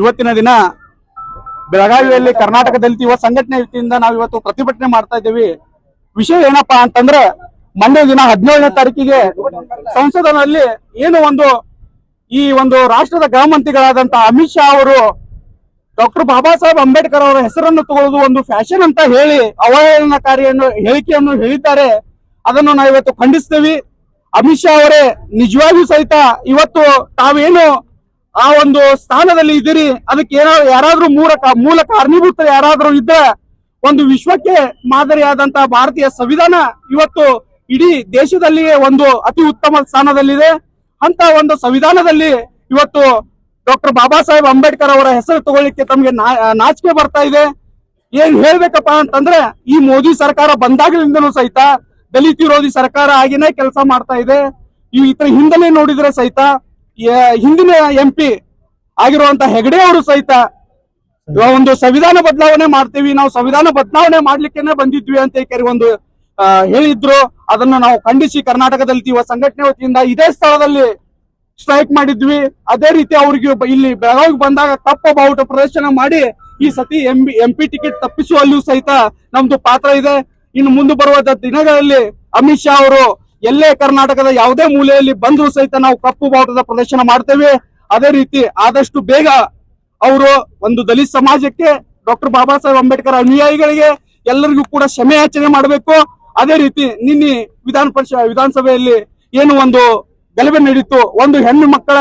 ಇವತ್ತಿನ ದಿನ ಬೆಳಗಾವಿಯಲ್ಲಿ ಕರ್ನಾಟಕ ದಲಿತ ಯುವ ಸಂಘಟನೆ ವತಿಯಿಂದ ನಾವು ಇವತ್ತು ಪ್ರತಿಭಟನೆ ಮಾಡ್ತಾ ಇದ್ದೀವಿ. ವಿಷಯ ಏನಪ್ಪಾ ಅಂತಂದ್ರೆ ಮೊನ್ನೆ ದಿನ ಹದಿನೇಳನೇ ತಾರೀಕಿಗೆ ಸಂಸದನಲ್ಲಿ ಏನು ಒಂದು ಈ ಒಂದು ರಾಷ್ಟ್ರದ ಗೃಹ ಮಂತ್ರಿಗಳಾದಂತ ಅಮಿತ್ ಶಾ ಅವರು ಡಾಕ್ಟರ್ ಬಾಬಾ ಸಾಹೇಬ್ ಅಂಬೇಡ್ಕರ್ ಅವರ ಹೆಸರನ್ನು ತಗೊಳ್ಳೋದು ಒಂದು ಫ್ಯಾಷನ್ ಅಂತ ಹೇಳಿ ಅವಹೇಳನಕಾರಿಯನ್ನು ಹೇಳಿಕೆಯನ್ನು ಹೇಳಿದ್ದಾರೆ. ಅದನ್ನು ನಾವು ಇವತ್ತು ಖಂಡಿಸ್ತೇವೆ. ಅಮಿತ್ ಶಾ ಅವರೇ ನಿಜವಾಗಿಯೂ ಸಹಿತ ಇವತ್ತು ತಾವೇನು ಆ ಒಂದು ಸ್ಥಾನದಲ್ಲಿ ಇದ್ದೀರಿ. ಅದಕ್ಕೆ ಏನಾದ್ರು ಯಾರಾದ್ರೂ ಮೂಲ ಮೂಲ ಕಾರಣೀಭೂತರು ಯಾರಾದ್ರೂ ಇದ್ರೆ ಒಂದು ವಿಶ್ವಕ್ಕೆ ಮಾದರಿಯಾದಂತ ಭಾರತೀಯ ಸಂವಿಧಾನ ಇವತ್ತು ಇಡೀ ದೇಶದಲ್ಲಿಯೇ ಒಂದು ಅತಿ ಉತ್ತಮ ಸ್ಥಾನದಲ್ಲಿದೆ. ಅಂತ ಒಂದು ಸಂವಿಧಾನದಲ್ಲಿ ಇವತ್ತು ಡಾಕ್ಟರ್ ಬಾಬಾ ಸಾಹೇಬ್ ಅಂಬೇಡ್ಕರ್ ಅವರ ಹೆಸರು ತಗೊಳ್ಳಿಕ್ಕೆ ತಮಗೆ ನಾಚಿಕೆ ಬರ್ತಾ ಇದೆ. ಏನ್ ಹೇಳ್ಬೇಕಪ್ಪ ಅಂತಂದ್ರೆ ಈ ಮೋದಿ ಸರ್ಕಾರ ಬಂದಾಗಲಿಂದನೂ ಸಹಿತ ದಲಿತ ವಿರೋಧಿ ಸರ್ಕಾರ ಆಗಿನೇ ಕೆಲಸ ಮಾಡ್ತಾ ಇದೆ. ಈ ಇತರ ಹಿಂದಲೇ ನೋಡಿದ್ರೆ ಸಹಿತ ಹಿಂದಿನ ಎಂ ಪಿ ಆಗಿರುವಂತ ಹೆಗಡೆ ಅವರು ಸಹಿತ ಒಂದು ಸಂವಿಧಾನ ಬದಲಾವಣೆ ಮಾಡ್ತೀವಿ ನಾವು ಸಂವಿಧಾನ ಬದಲಾವಣೆ ಮಾಡ್ಲಿಕ್ಕೆನೆ ಬಂದಿದ್ವಿ ಅಂತ ಆ, ಹೇಳಿದ್ರು. ಅದನ್ನ ನಾವು ಖಂಡಿಸಿ ಕರ್ನಾಟಕದಲ್ಲಿ ಯುವ ಸಂಘಟನೆ ವತಿಯಿಂದ ಇದೇ ಸ್ಥಳದಲ್ಲಿ ಸ್ಟ್ರೈಕ್ ಮಾಡಿದ್ವಿ. ಅದೇ ರೀತಿ ಅವ್ರಿಗೆ ಇಲ್ಲಿ ಬೆಳಗಾವಿ ಬಂದಾಗ ತಪ್ಪ ಬಾವುಟ ಪ್ರದರ್ಶನ ಮಾಡಿ ಈ ಸತಿ ಎಂ ಎಂ ಪಿ ಟಿಕೆಟ್ ತಪ್ಪಿಸುವಲ್ಲಿಯೂ ಸಹಿತ ನಮ್ದು ಪಾತ್ರ ಇದೆ. ಇನ್ನು ಮುಂದೆ ಬರುವ ದಿನಗಳಲ್ಲಿ ಅಮಿತ್ ಶಾ ಅವರು ಎಲ್ಲೇ ಕರ್ನಾಟಕದ ಯಾವುದೇ ಮೂಲೆಯಲ್ಲಿ ಬಂದರೂ ಸಹಿತ ನಾವು ಕಪ್ಪು ಬಾವುಟದ ಪ್ರದರ್ಶನ ಮಾಡ್ತೇವೆ. ಅದೇ ರೀತಿ ಆದಷ್ಟು ಬೇಗ ಅವರು ಒಂದು ದಲಿತ ಸಮಾಜಕ್ಕೆ ಡಾಕ್ಟರ್ ಬಾಬಾ ಸಾಹೇಬ್ ಅಂಬೇಡ್ಕರ್ ಅನುಯಾಯಿಗಳಿಗೆ ಎಲ್ಲರಿಗೂ ಕೂಡ ಕ್ಷಮೆಯಾಚನೆ ಮಾಡಬೇಕು. ಅದೇ ರೀತಿ ನಿನ್ನೆ ವಿಧಾನ ಪರಿಷತ್ ವಿಧಾನಸಭೆಯಲ್ಲಿ ಏನು ಒಂದು ಗಲಭೆ ನಡೀತು ಒಂದು ಹೆಣ್ಣು ಮಕ್ಕಳ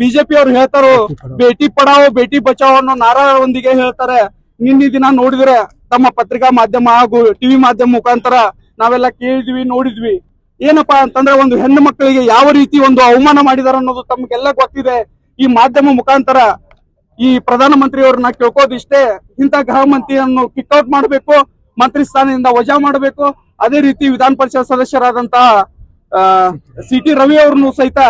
ಬಿಜೆಪಿ ಅವರು ಹೇಳ್ತಾರೋ, ಬೇಟಿ ಪಡಾವೋ, ಬೇಟಿ ಬಚಾವೋ ಅನ್ನೋ ನಾರಾಯಣೊಂದಿಗೆ ಹೇಳ್ತಾರೆ. ನಿನ್ನೆ ದಿನ ನೋಡಿದ್ರೆ ತಮ್ಮ ಪತ್ರಿಕಾ ಮಾಧ್ಯಮ ಹಾಗೂ ಟಿವಿ ಮಾಧ್ಯಮ ಮುಖಾಂತರ ನಾವೆಲ್ಲ ಕೇಳಿದ್ವಿ, ನೋಡಿದ್ವಿ. ಏನಪ್ಪಾ ಅಂತಂದ್ರೆ ಒಂದು ಹೆಣ್ಣು ಮಕ್ಕಳಿಗೆ ಯಾವ ರೀತಿ ಒಂದು ಅವಮಾನ ಮಾಡಿದಾರ ಅನ್ನೋದು ತಮ್ಗೆಲ್ಲ ಗೊತ್ತಿದೆ. ಈ ಮಾಧ್ಯಮ ಮುಖಾಂತರ ಈ ಪ್ರಧಾನ ಕೇಳ್ಕೋದು ಇಷ್ಟೇ. ಇಂತ ಗೃಹ ಮಂತ್ರಿಯನ್ನು ಕಿಕ್ಔಟ್ ಮಾಡಬೇಕು, ಮಂತ್ರಿ ಸ್ಥಾನದಿಂದ ವಜಾ ಮಾಡಬೇಕು. ಅದೇ ರೀತಿ ವಿಧಾನ ಪರಿಷತ್ ಸದಸ್ಯರಾದಂತಹ ಸಿ ಟಿ ರವಿ ಅವ್ರನ್ನು ಸಹಿತ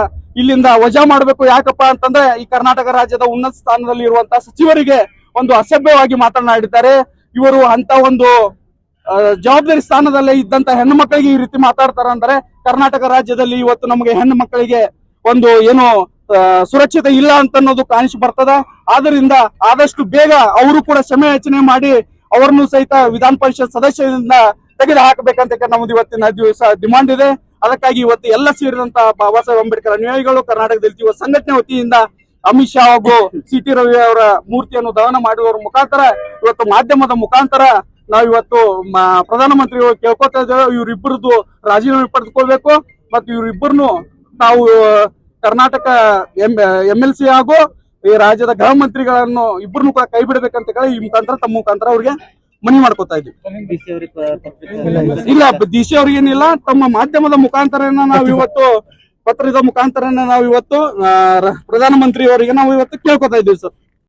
ಇಲ್ಲಿಂದ ವಜಾ ಮಾಡಬೇಕು. ಯಾಕಪ್ಪ ಅಂತಂದ್ರೆ ಈ ಕರ್ನಾಟಕ ರಾಜ್ಯದ ಉನ್ನತ ಸ್ಥಾನದಲ್ಲಿ ಇರುವಂತಹ ಸಚಿವರಿಗೆ ಒಂದು ಅಸಭ್ಯವಾಗಿ ಮಾತನಾಡಿದ್ದಾರೆ. ಇವರು ಅಂತ ಒಂದು ಜವಾಬ್ದಾರಿ ಸ್ಥಾನದಲ್ಲೇ ಇದ್ದಂತ ಹೆಣ್ಣು ಮಕ್ಕಳಿಗೆ ಈ ರೀತಿ ಮಾತಾಡ್ತಾರ ಅಂದ್ರೆ ಕರ್ನಾಟಕ ರಾಜ್ಯದಲ್ಲಿ ಇವತ್ತು ನಮಗೆ ಹೆಣ್ಣು ಮಕ್ಕಳಿಗೆ ಒಂದು ಏನು ಸುರಕ್ಷತೆ ಇಲ್ಲ ಅಂತ ಅನ್ನೋದು ಕಾಣಿಸಿ ಬರ್ತದ. ಆದ್ರಿಂದ ಆದಷ್ಟು ಬೇಗ ಅವರು ಕೂಡ ಕ್ಷಮೆ ಯಾಚನೆ ಮಾಡಿ ಅವರನ್ನು ಸಹಿತ ವಿಧಾನ ಪರಿಷತ್ ಸದಸ್ಯರಿಂದ ತೆಗೆದು ಹಾಕಬೇಕಂತ ನಮ್ದು ಇವತ್ತಿನ ದಿವಸ ಡಿಮಾಂಡ್ ಇದೆ. ಅದಕ್ಕಾಗಿ ಇವತ್ತು ಎಲ್ಲ ಸೇರಿದಂತ ಬಾಬಾ ಸಾಹೇಬ್ ಅಂಬೇಡ್ಕರ್ ಅನುಯಾಯಿಗಳು, ಕರ್ನಾಟಕದಲ್ಲಿ ಇವತ್ತು ಸಂಘಟನೆ ವತಿಯಿಂದ ಅಮಿತ್ ಶಾ ಹಾಗೂ ಸಿ ಟಿ ರವಿ ಅವರ ಮೂರ್ತಿಯನ್ನು ದಹನ ಮಾಡುವವರ ಮುಖಾಂತರ, ಇವತ್ತು ಮಾಧ್ಯಮದ ಮುಖಾಂತರ ನಾವು ಇವತ್ತು ಮ- ಪ್ರಧಾನಮಂತ್ರಿಗಳು ಕೇಳ್ಕೊತಾ ಇದ್ದೇವೆ ಇವರಿಬ್ಬರದ್ದು ರಾಜೀನಾಮೆ ಪಡೆದುಕೊಳ್ಬೇಕು. ಮತ್ತು ಇವರಿಬ್ಬರನ್ನು ನಾವು Karnataka M M L C ಹಾಗೂ ಈ ರಾಜ್ಯದ ಗೃಹ ಮಂತ್ರಿಗಳನ್ನು ಇಬ್ಬರನ್ನು ಕೂಡ ಕೈ ಬಿಡಬೇಕಂತ ಹೇಳಿ ಈ ಮುಖಾಂತರ, ತಮ್ಮ ಮುಖಾಂತರ ಅವ್ರಿಗೆ ಮನವಿ ಮಾಡ್ಕೊತಾ ಇದ್ವಿ ಇಲ್ಲ ದಿಶೆ ಅವ್ರಿಗೇನಿಲ್ಲ, ತಮ್ಮ ಮಾಧ್ಯಮದ ಮುಖಾಂತರ ನಾವು ಇವತ್ತು, ಪತ್ರದ ಮುಖಾಂತರ ನಾವು ಇವತ್ತು ಪ್ರಧಾನಮಂತ್ರಿ ಅವರಿಗೆ ನಾವು ಇವತ್ತು ಕೇಳ್ಕೊತಾ ಇದ್ದೀವಿ ಸರ್.